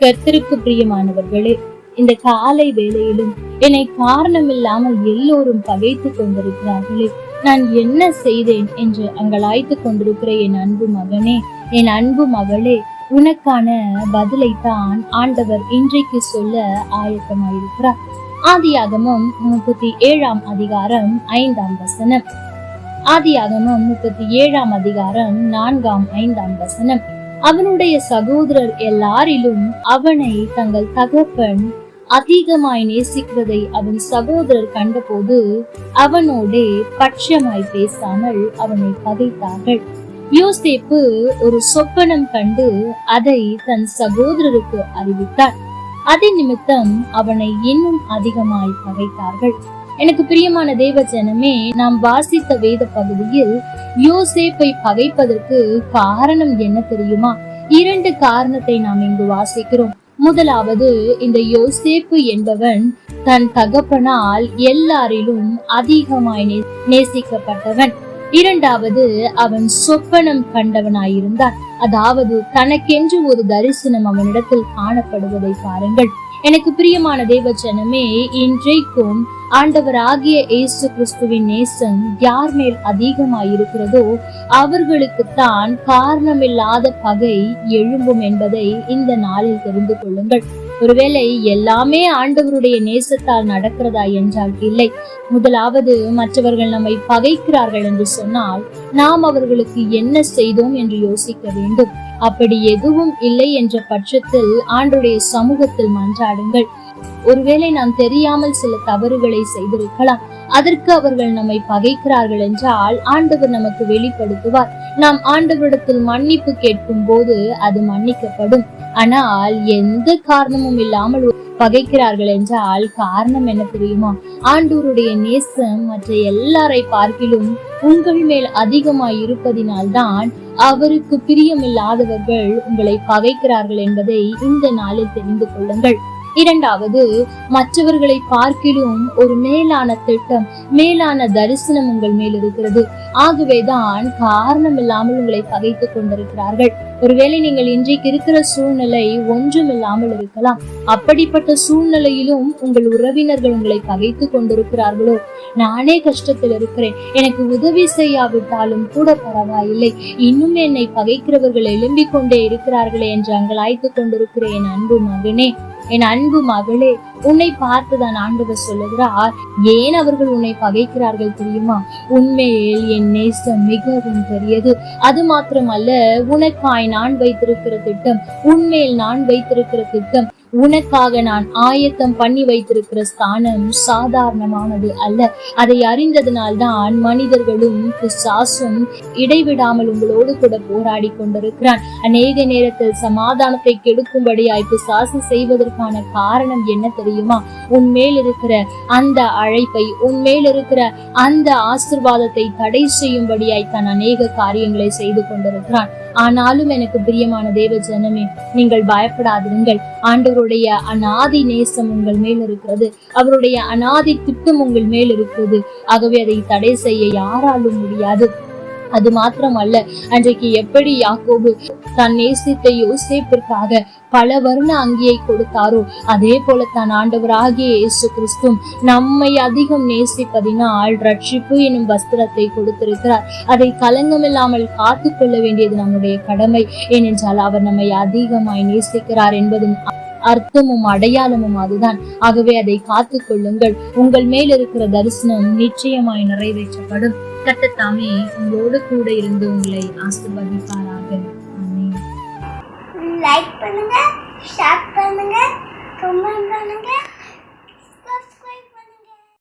கர்த்தருக்கு பிரியமானவர்களே இந்த காலை வேளையிலும் என்னை காரணம் இல்லாமல் எல்லோரும் பகைத்துக் கொண்டிருக்கிறார்களே. நான் என்ன செய்தேன் என்று அங்கலாய்த்து கொண்டிருக்கிற என் அன்பு மகனே என் அன்பு மகளே உனக்கான பதிலை தான் ஆண்டவர் இன்றைக்கு சொல்ல ஆயத்தமாயிருக்கிறார். ஆதியாகமம் முப்பத்தி ஏழாம் அதிகாரம் ஐந்தாம் வசனம். ஆதியாகமம் முப்பத்தி ஏழாம் அதிகாரம் நான்காம் ஐந்தாம் வசனம். அவனுடைய சகோதரர் எல்லாரிலும் அவனை தங்கள் தகப்பன் அதிகமாய் நேசிக்கிறதை அவன் சகோதரர் கண்டபோது அவனோடே பட்சமாய் பேசாமல் அவனை பகைத்தார்கள் யோசேப்பு ஒரு சொப்பனம் கண்டு அதை தன் சகோதரருக்கு அறிவித்தார். அதே நிமித்தம் அவனை இன்னும் அதிகமாய் பகைத்தார்கள். எனக்கு பிரியமான தேவ ஜனமே நாம் வாசித்த வேத பகுதியில் யோசேப்பை பகைப்பதற்கு காரணம் என்ன தெரியுமா? இரண்டு காரணத்தை நாம் இங்கு வாசிக்கிறோம். முதலாவது இந்த யோசேப்பு என்பவன் தன் தகப்பனால் எல்லாரிலும் அதிகமாய் நே- நேசிக்கப்பட்டவன். இரண்டாவது அவன் சொப்பனம் கண்டவனாயிருந்தான். அதாவது தனக்கென்று ஒரு தரிசனம் அவனிடத்தில் காணப்படுவதை பாருங்கள். எனக்கு பிரியமான தேவ ஜனமே இன்றைக்கும் ஆண்டவராகிய இயேசு கிறிஸ்துவின் நேசம் யார் மேல் அதிகமாயிருக்கிறதோ அவர்களுக்கு அவர்களுக்குத்தான் காரணமில்லாத பகை எழும்பும் என்பதை இந்த நாளில் தெரிந்து கொள்ளுங்கள். ஒருவேளை எல்லாமே ஆண்டவருடைய நேசத்தால் நடக்கிறதா என்றால் இல்லை. முதலாவது மற்றவர்கள் நம்மை பகைக்கிறார்கள் என்று சொன்னால் நாம் அவர்களுக்கு என்ன செய்தோம் என்று யோசிக்க வேண்டும். அப்படி எதுவும் இல்லை என்ற பட்சத்தில் ஆண்டுடைய சமூகத்தில் மன்றாடுங்கள். ஒருவேளை நாம் தெரியாமல் சில தவறுகளை செய்திருக்கலாம். அதற்கு அவர்கள் நம்மை பகைக்கிறார்கள் என்றால் ஆண்டவர் நமக்கு வெளிப்படுத்துவார். நாம் ஆண்டவரிடத்தில் மன்னிப்பு கேட்கும் போது அது மன்னிக்கப்படும். ஆனால் எந்த காரணமும் இல்லாமல் பகைக்கிறார்கள் என்றால் காரணம் என்ன தெரியுமா? ஆண்டோருடைய நேசம் மற்ற எல்லாரை பார்க்கிலும் உங்கள் மேல் அதிகமாய் இருப்பதினால்தான் அவருக்கு பிரியமில்லாதவர்கள் உங்களை பகைக்கிறார்கள் என்பதை இந்த நாளில் தெரிந்து கொள்ளுங்கள். இரண்டாவது மற்றவர்களை பார்க்கிலும் ஒரு மேலான திட்டம் மேலான தரிசனம் உங்கள் மேல் இருக்கிறது. ஆகவேதான் காரணம் இல்லாமல் உங்களை பகைத்துக் கொண்டிருக்கிறார்கள். ஒருவேளை நீங்கள் இன்றைக்கு இருக்கிற சூழ்நிலை ஒன்றும் இல்லாமல் இருக்கலாம். அப்படிப்பட்ட சூழ்நிலையிலும் உங்கள் உறவினர்கள் உங்களை பகைத்துக் கொண்டிருக்கிறார்களோ? நானே கஷ்டத்தில் இருக்கிறேன். எனக்கு உதவி செய்யாவிட்டாலும் கூட பரவாயில்லை. இன்னும் என்னை பகைக்கிறவர்கள் எழும்பிக் கொண்டே இருக்கிறார்களே என்று அங்கலாய்த்து கொண்டிருக்கிறேன் அன்பு மகனே. என் அன்பு மகளே உன்னை பார்த்துதான் ஆண்டவர் சொல்லுகிறார். ஏன் அவர்கள் உன்னை பகைக்கிறார்கள் தெரியுமா? உண்மையில் என் நேசம் மிகவும் பெரியது. அது மாத்திரமல்ல உனக்காய் நான் வைத்திருக்கிற திட்டம் உண்மையில் நான் வைத்திருக்கிற திட்டம் உனக்காக நான் ஆயத்தம் பண்ணி வைத்திருக்கிற ஸ்தானம் சாதாரணமானது அல்ல. அதை அறிந்ததனால்தான் மனிதர்களும் பிசாசும் இடைவிடாமல் உங்களோடு கூட போராடி கொண்டிருக்கிறான். அநேக நேரத்தில் சமாதானத்தை கெடுக்கும்படியாய் பிசாசு செய்வதற்கான காரணம் என்ன தெரியுமா? உன்மேல் இருக்கிற அந்த அழைப்பை உன்மேல் இருக்கிற அந்த ஆசிர்வாதத்தை தடை செய்யும்படியாய் தான் அநேக காரியங்களை செய்து கொண்டிருக்கிறான். ஆனாலும் எனக்கு பிரியமான தேவ ஜனமே நீங்கள் பயப்படாதிருங்கள். ஆண்டவருடைய அநாதி நேசம் உங்கள் மேல் இருக்கிறது. அவருடைய அநாதி திட்டம் உங்கள் மேல் இருக்கிறது. ஆகவே அதை தடை செய்ய யாராலும் முடியாது. அது மாத்திரமல்ல அன்றைக்கு எப்படி யாக்கோபு தன் நேசித்த யோசேப்பிற்காக பல வருண அங்கியை கொடுத்தாரோ அதே போல தன் ஆண்டவராகிய இயேசு கிறிஸ்துவும் நம்மை அதிகம் நேசிப்பதினால் ரட்சிப்பு எனும் வஸ்திரத்தை கொடுத்திருக்கிறார். அதை கலங்கமில்லாமல் காத்து கொள்ள வேண்டியது நம்முடைய கடமை. ஏனென்றால் அவர் நம்மை அதிகமாய் நேசிக்கிறார் என்பதும் அர்த்தமும் அடையாளமும் அதுதான். ஆகவே அதை காத்து கொள்ளுங்கள். உங்கள் மேல் இருக்கிற தரிசனம் நிச்சயமாய் நிறைவேற்றப்படும். கட்டத்தாமே உங்களோடு கூட இருந்து உங்களை ஆசிர்வதிப்பாரா